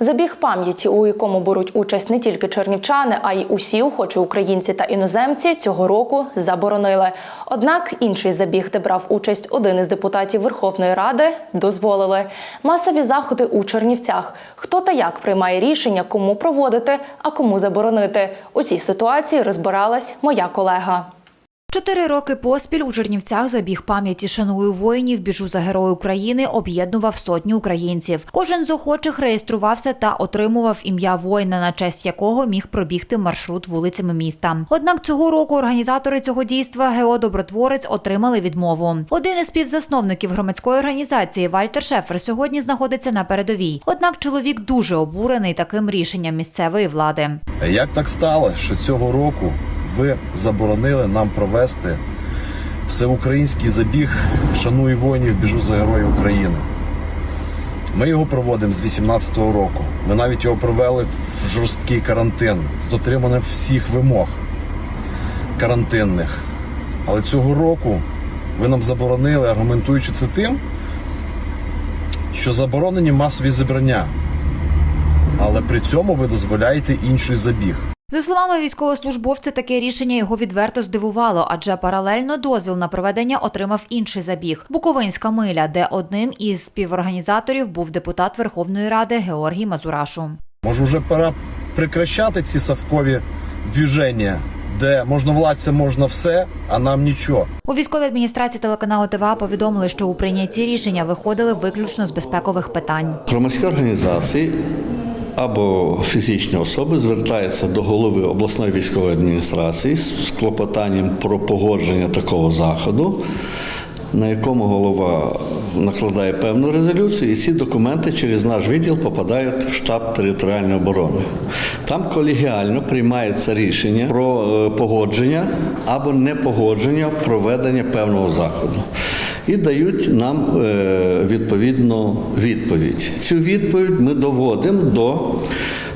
Забіг пам'яті, у якому беруть участь не тільки чернівчани, а й усі охочі українці та іноземці, цього року заборонили. Однак інший забіг, де брав участь один із депутатів Верховної Ради, дозволили. Масові заходи у Чернівцях. Хто та як приймає рішення, кому проводити, а кому заборонити. У цій ситуації розбиралась моя колега. Чотири роки поспіль у Чернівцях забіг пам'яті шаную воїнів біжу за герою України об'єднував сотні українців. Кожен з охочих реєструвався та отримував ім'я воїна, на честь якого міг пробігти маршрут вулицями міста. Однак цього року організатори цього дійства ГО Добротворець отримали відмову. Один із співзасновників громадської організації Вальтер Шефер сьогодні знаходиться на передовій. Однак чоловік дуже обурений таким рішенням місцевої влади. Як так стало, що цього року ви заборонили нам провести всеукраїнський забіг Шаную воїнів, біжу за героїв України? Ми його проводимо з 18-го року. Ми навіть його провели в жорсткий карантин з дотриманням всіх вимог карантинних. Але цього року ви нам заборонили, аргументуючи це тим, що заборонені масові зібрання. Але при цьому ви дозволяєте інший забіг. За словами військовослужбовця, таке рішення його відверто здивувало, адже паралельно дозвіл на проведення отримав інший забіг Буковинська миля, де одним із співорганізаторів був депутат Верховної Ради Георгій Мазурашу. Може, вже пора прекращати ці совкові движення, де можновладцям можна все, а нам нічого. У військовій адміністрації телеканалу ТВА повідомили, що у прийнятті рішення виходили виключно з безпекових питань. Громадські організації або фізичні особи звертаються до голови обласної військової адміністрації з клопотанням про погодження такого заходу, на якому голова накладає певну резолюцію, і ці документи через наш відділ попадають в штаб територіальної оборони. Там колегіально приймається рішення про е, погодження або непогодження проведення певного заходу. І дають нам е, відповідну відповідь. Цю відповідь ми доводимо до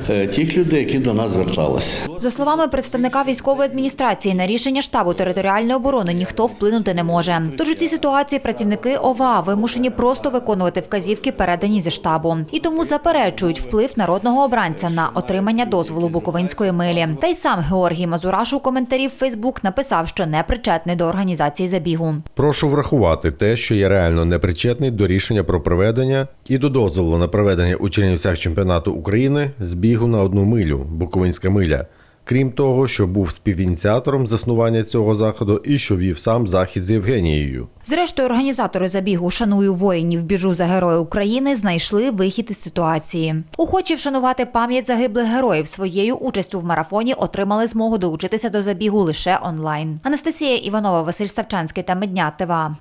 тих людей, які до нас зверталися. За словами представника військової адміністрації, на рішення штабу територіальної оборони ніхто вплинути не може. Тож у цій ситуації працівники ОВА вимушені просто виконувати вказівки, передані зі штабу, і тому заперечують вплив народного обранця на отримання дозволу Буковинської милі. Та й сам Георгій Мазураш у коментарі в Фейсбук написав, що не причетний до організації забігу. Прошу врахувати те, що я реально непричетний до рішення про проведення і до дозволу на проведення у Чернівцях чемпіонату України з бігу на одну милю Буковинська миля. Крім того, що був співініціатором заснування цього заходу і що вів сам захід з Євгенією. Зрештою, організатори забігу Шаную воїнів біжу за героя України знайшли вихід із ситуації. Охочі вшанувати пам'ять загиблих героїв своєю участю в марафоні отримали змогу долучитися до забігу лише онлайн. Анастасія Іванова, Василь Ставчанський та Медня ТВА.